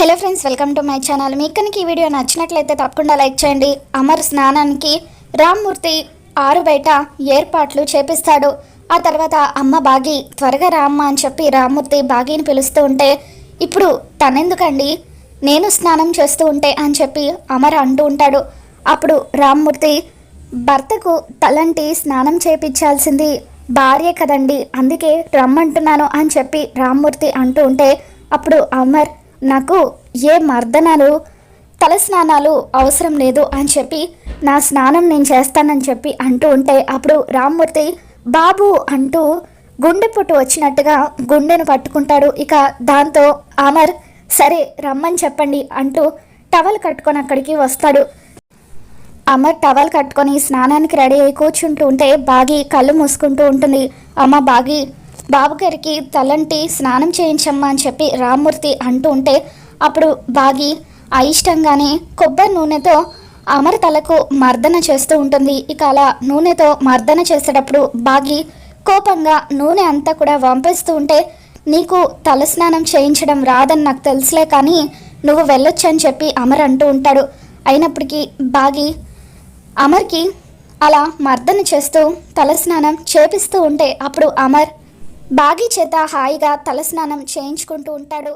Hello friends welcome to my channel మీకు కనుక ఈ వీడియో నచ్చినట్లయితే తప్పకుండా లైక్ చేయండి. అమర్ స్నానానికి రామ్మూర్తి ఆరు బయట ఏర్పాట్లు చేపిస్తాడు. ఆ తర్వాత అమ్మ బాగి త్వరగా రామ్మ అని చెప్పి రామ్మూర్తి బాగిని పిలుస్తూ ఉంటే ఇప్పుడు తనెందుకండి? నేను స్నానం చేస్తూ ఉంటే అని చెప్పి అమర్ అంటూ ఉంటాడు. అప్పుడు రామ్మూర్తి భర్తకు తలంటి స్నానం చేపించాల్సింది భార్య కదండి అందుకే రమ్మంటున్నాను అని చెప్పి రామ్మూర్తి అంటూ ఉంటే అప్పుడు అమర్ నాకు ఏ మర్దనాలు తల స్నానాలు అవసరం లేదు అని చెప్పి నా స్నానం నేను చేస్తానని చెప్పి అంటూ ఉంటే అప్పుడు రామ్మూర్తి బాబు అంటూ గుండె వచ్చినట్టుగా గుండెను పట్టుకుంటాడు. ఇక దాంతో అమర్ సరే రమ్మని చెప్పండి అంటూ టవల్ కట్టుకొని అక్కడికి వస్తాడు. అమర్ టవల్ కట్టుకొని స్నానానికి రెడీ అయి కూర్చుంటూ ఉంటే బాగి కళ్ళు మూసుకుంటూ ఉంటుంది. అమ్మ బాగి బాబుగారికి తలంటి స్నానం చేయించమ్మా అని చెప్పి రామ్మూర్తి అంటూ ఉంటే అప్పుడు బాగి అయిష్టంగానే కొబ్బరి నూనెతో అమర్ తలకు మర్దన చేస్తూ ఉంటుంది. ఇక అలా నూనెతో మర్దన చేసేటప్పుడు బాగి కోపంగా నూనె అంతా కూడా వంపేస్తూ ఉంటే నీకు తలస్నానం చేయించడం రాదని నాకు తెలుసులే కానీ నువ్వు వెళ్ళొచ్చని చెప్పి అమర్ అంటూ ఉంటాడు. అయినప్పటికీ బాగి అమర్కి అలా మర్దన చేస్తూ తలస్నానం చేపిస్తూ ఉంటే అప్పుడు అమర్ బాగి చేత హాయిగా తలస్నానం చేయించుకుంటూ ఉంటాడు.